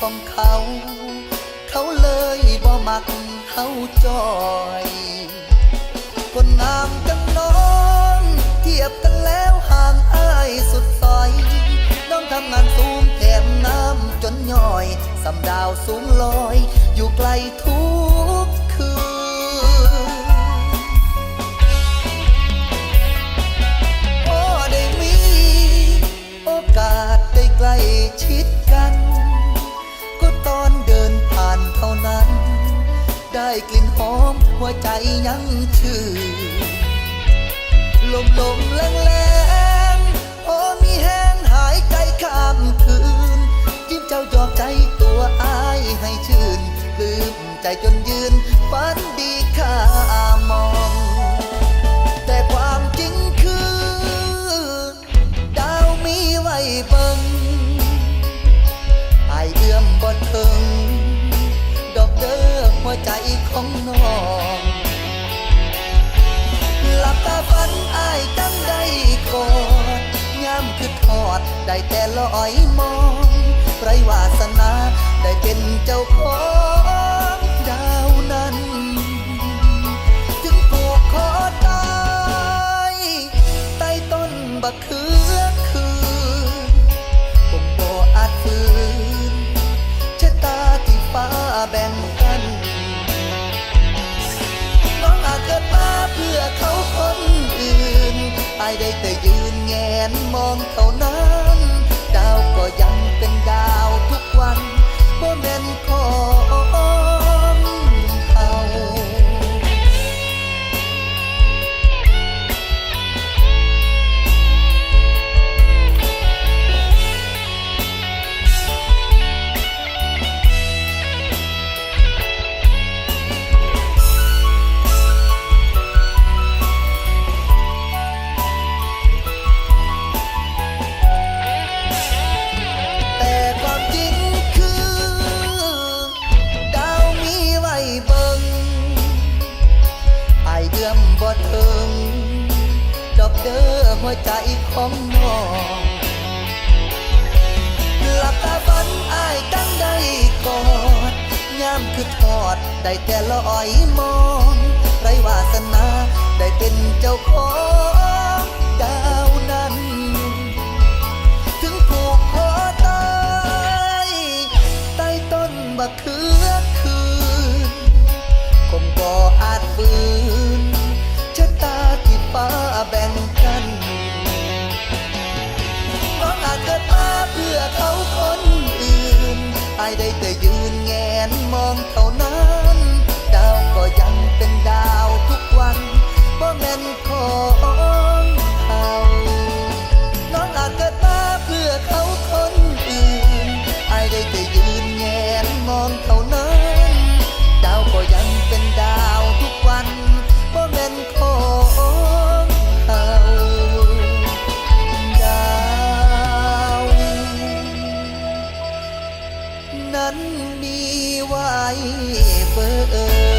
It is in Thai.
ของเขา เขาเลยบ่มักเขาจอยคนงามจังน้องเทียบกันแล้วห่างอายสุดซอย น้องทำงานสูงแถมน้ำจนย่อยสำดาวสูงลอย อยู่ไกลทุ กลิ่นหอม หัวใจยังชื่นลมลมแรงแรงพอมีแห้งหายใจข้ามคืนยิ้มเจ้าหยอกใจตัวอายให้ชื่นลืมใจจนยืนฝันดีข้ามอง แต่ความจริงคือ ดาวมีไว้เบิงไอเอื้อมบ่ถึงดอกเด้อหัว ใจของน้องหลับตาฝันอายจังได้กอดยามคือทอดได้แต่ลอยมอง ไรวาสนาได้เป็นเจ้าของ นอายได้แต่ยืนแงนมองเท่า ถึง ดอกเด้อหัวใจของน้องหลับตาฝันอายตั้งได้กอดยามคือทอด ได้แต่ลอยมอง ไรวาสนา ได้เป็นเจ้าของ นอา นั้นมีไว้เบอร์